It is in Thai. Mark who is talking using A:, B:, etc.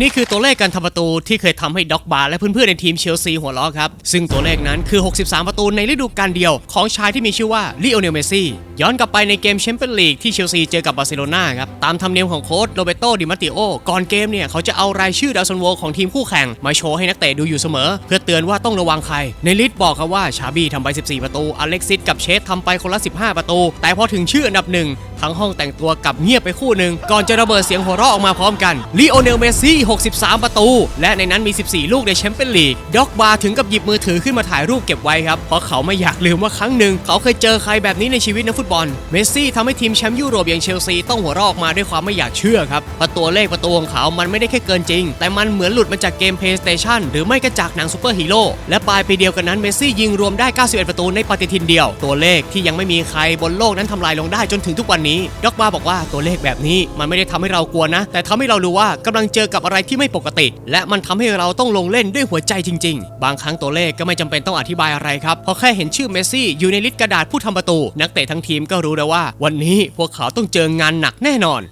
A: นี่คือตัวเลขการทำประตูที่เคยทำให้ด็อกบาร์และเพื่อนๆในทีมเชลซีหัวเราะครับ ซึ่งตัวเลขนั้นคือ 63 ประตูในฤดูกาลเดียวของชายที่มีชื่อว่าลิโอเนลเมซี่ย้อนกลับไปในเกมแชมเปี้ยนลีกที่เชลซีเจอกับบาร์เซโลนาครับ ตามธรรมเนียมของโค้ชโรเบโตดิมาติโอ ก่อนเกมเนี่ย เขาจะเอารายชื่อดาวซันโวของทีมคู่แข่ง มาโชว์ให้นักเตะดูอยู่เสมอ เพื่อเตือนว่าต้องระวังใคร ในลิสต์บอกครับว่า ชาบี้ทำไป 14 ประตู อเล็กซิสกับเชสทำไปคนละ 15 ประตู แต่พอถึงชื่ออันดับหนึ่งทั้งห้องแต่งตัวกับเงียบไปคู่หนึ่งก่อนจะระเบิดเสียงหัวเราะออกมาพร้อมกันลีโอเนลเมซี่ 63 ประตู และในนั้นมี 14 ลูกในแชมเปี้ยนลีกด็อกบาถึงกับหยิบมือถือขึ้นมาถ่ายรูปเก็บไว้ครับเพราะเขาไม่อยากลืมว่าครั้งหนึ่งเขาเคยเจอใครแบบนี้ในชีวิตนักฟุตบอล เมสซี่ทำให้ทีมแชมป์ยุโรปอย่างเชลซีต้องหัวรอกมาด้วยความไม่อยากเชื่อครับเพราะตัวเลขประตูของเขามันไม่ได้แค่เกินจริง แต่มันเหมือนหลุดมาจากเกม PlayStation หรือไม่ก็จากหนังซูเปอร์ฮีโร่และปลายปีเดียวกันนั้นเมสซี่ยิงรวมได้ 91 ประตูในปฏิทินเดียว ตัวเลขที่ยังไม่มีใครบนโลกนั้นทำลายลงได้จนถึงทุกวันนี้ด็อกบาบอกว่าตัวเลขแบบนี้มันไม่ได้ทำให้เรากลัวนะ แต่ทำให้เรารู้ว่ากำลังเจอกับอะไรที่ไม่ปกติ และมันทำให้เราต้องลงเล่นด้วยหัวใจจริง ๆ บางครั้งตัวเลขก็ไม่จำเป็นต้องอธิบายอะไรครับเพราะแค่เห็นชื่อเมสซี่อยู่ในลิสต์กระดาษผู้ทำประตู นักเตะทั้งทีมก็รู้แล้วว่า วันนี้พวกเขาต้องเจองานหนักแน่นอน